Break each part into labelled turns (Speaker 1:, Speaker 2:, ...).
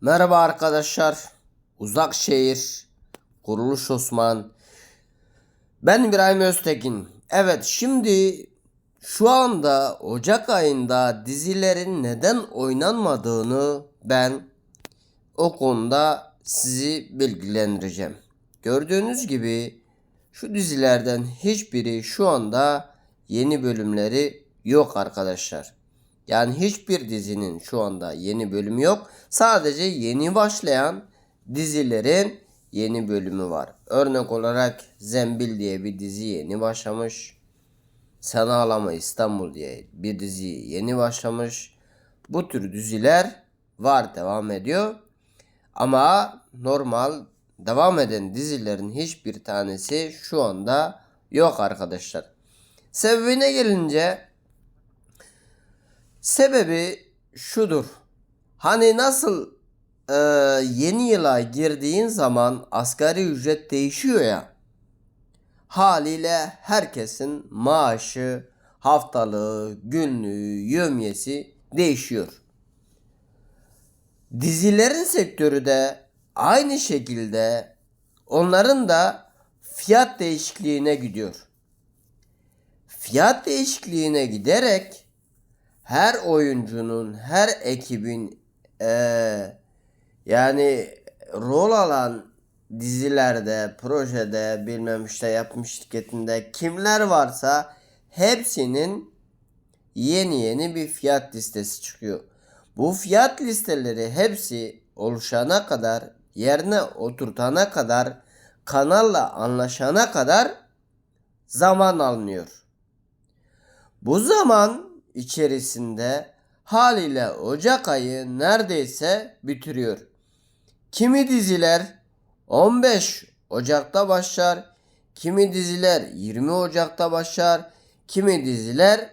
Speaker 1: Merhaba arkadaşlar. Uzak şehir. Kuruluş Osman. Ben İbrahim Öztekin. Evet şimdi şu anda Ocak ayında dizilerin neden oynanmadığını ben o konuda sizi bilgilendireceğim. Gördüğünüz gibi şu dizilerden hiçbiri şu anda yeni bölümleri yok arkadaşlar. Yani hiçbir dizinin şu anda yeni bölümü yok. Sadece yeni başlayan dizilerin yeni bölümü var. Örnek olarak Zembil diye bir dizi yeni başlamış. Sana Ağlama İstanbul diye bir dizi yeni başlamış. Bu tür diziler var devam ediyor. Ama normal devam eden dizilerin hiçbir tanesi şu anda yok arkadaşlar. Sebebine gelince Sebebi şudur. Hani nasıl e, yeni yıla girdiğin zaman asgari ücret değişiyor ya. Haliyle herkesin maaşı, haftalığı, günlüğü, yömyesi değişiyor. Dizilerin sektörü de aynı şekilde onların da fiyat değişikliğine gidiyor. Fiyat değişikliğine giderek her oyuncunun, her ekibin eee, yani rol alan dizilerde, projede, bilmem işte yapmış şirketinde kimler varsa hepsinin yeni yeni bir fiyat listesi çıkıyor. Bu fiyat listeleri hepsi oluşana kadar, yerine oturtana kadar, kanalla anlaşana kadar zaman alınıyor. Bu zaman içerisinde haliyle Ocak ayı neredeyse bitiriyor. Kimi diziler 15 Ocak'ta başlar, kimi diziler 20 Ocak'ta başlar, kimi diziler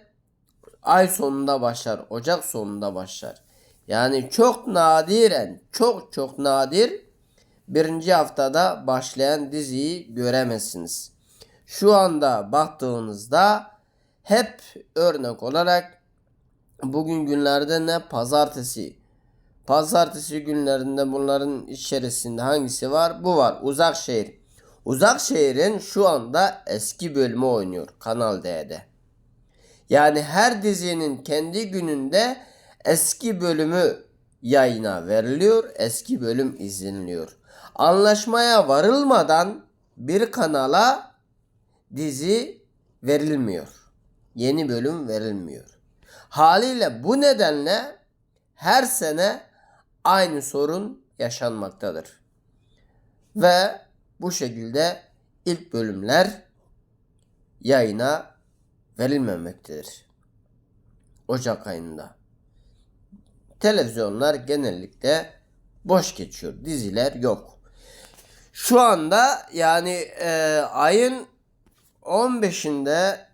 Speaker 1: ay sonunda başlar, Ocak sonunda başlar. Yani çok nadiren, çok çok nadir birinci haftada başlayan diziyi göremezsiniz. Şu anda baktığınızda hep örnek olarak bugün günlerde ne pazartesi. Pazartesi günlerinde bunların içerisinde hangisi var? Bu var. Uzak şehir. Uzak şehrin şu anda eski bölümü oynuyor Kanal D'de. Yani her dizinin kendi gününde eski bölümü yayına veriliyor, eski bölüm izleniliyor. Anlaşmaya varılmadan bir kanala dizi verilmiyor. Yeni bölüm verilmiyor. Haliyle bu nedenle her sene aynı sorun yaşanmaktadır. Ve bu şekilde ilk bölümler yayına verilmemektedir. Ocak ayında. Televizyonlar genellikle boş geçiyor. Diziler yok. Şu anda yani e, ayın 15'inde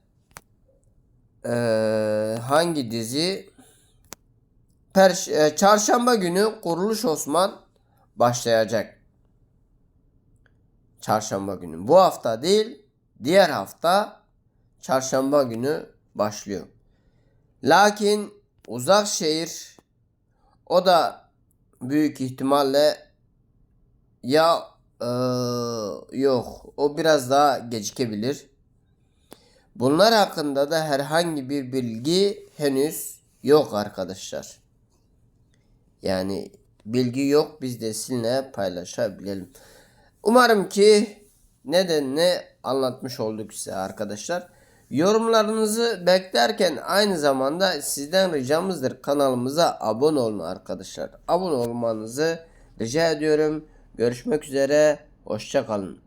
Speaker 1: e, hangi dizi? Perş e, çarşamba günü Kuruluş Osman başlayacak. Çarşamba günü. Bu hafta değil, diğer hafta çarşamba günü başlıyor. Lakin uzak şehir o da büyük ihtimalle ya e, yok o biraz daha gecikebilir. Bunlar hakkında da herhangi bir bilgi henüz yok arkadaşlar. Yani bilgi yok biz de sizinle paylaşabilelim. Umarım ki nedenini anlatmış olduk size arkadaşlar. Yorumlarınızı beklerken aynı zamanda sizden ricamızdır kanalımıza abone olun arkadaşlar. Abone olmanızı rica ediyorum. Görüşmek üzere. Hoşçakalın.